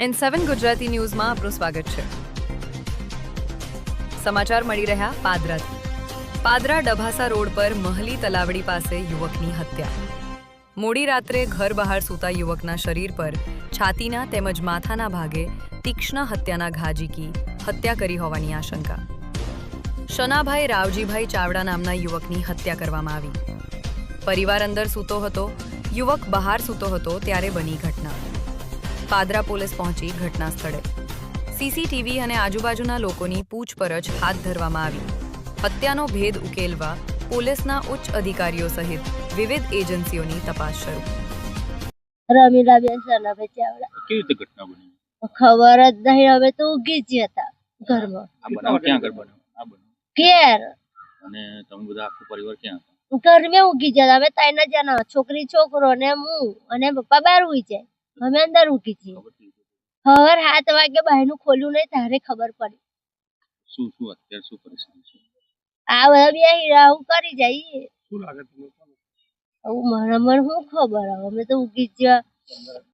N સેવન ગુજરાતી ન્યૂઝમાં આપનું સ્વાગત છે. સમાચાર મળી રહ્યા પાદરાથી. પાદરા ડભાસા રોડ પર મહલી તલાવડી પાસે યુવકની હત્યા. મોડી રાત્રે ઘર બહાર સૂતા યુવકના શરીર પર છાતીના તેમજ માથાના ભાગે તીક્ષ્ણ હત્યાના ઘા ઝીકી હત્યા કરી હોવાની આશંકા. શનાભાઈ રાવજીભાઈ ચાવડા નામના યુવકની હત્યા કરવામાં આવી. પરિવાર અંદર સૂતો હતો, યુવક બહાર સૂતો હતો ત્યારે બની ઘટના. પાદરા પોલીસ પહોંચી ઘટના સ્થળે. સીસીટીવી અને આજુબાજુના લોકોની પૂછપરછ હાથ ધરવામાં આવી. હત્યાનો ભેદ ઉકેલવા પોલીસના ઉચ્ચ અધિકારીઓ સહિત વિવિધ એજન્સીઓની તપાસ શરૂ. રમીલાબેન સનાભાઈ ચાવડા કેવી રીતે ઘટના બની? ખબર જ નહીં હવે તો ઊંઘી જ હતા ઘરમાં. આ બનાવ ક્યાં આગળ બન્યો? ઘેર. અને તમે બધા આખો પરિવાર ક્યાં હતા? ઘરમાં ઊંઘી જતા અમે ત્રણ જણા છોકરી છોકરો ને હું અને પપ્પા બહાર ઉઈ જાય. અમે અંદર ઊંઘી છીએ. હવાર સાત વાગે બહારનું ખોલ્યું નહીં તારે ખબર પડી. શું શું અત્યારે શું પરિસ્થિતિ છે? આ બધા બે હીરા હું કરી જઈએ. શું લાગે તમને? આવું મને મને શું ખબર હવે અમે તો ઊંઘી જ ગયા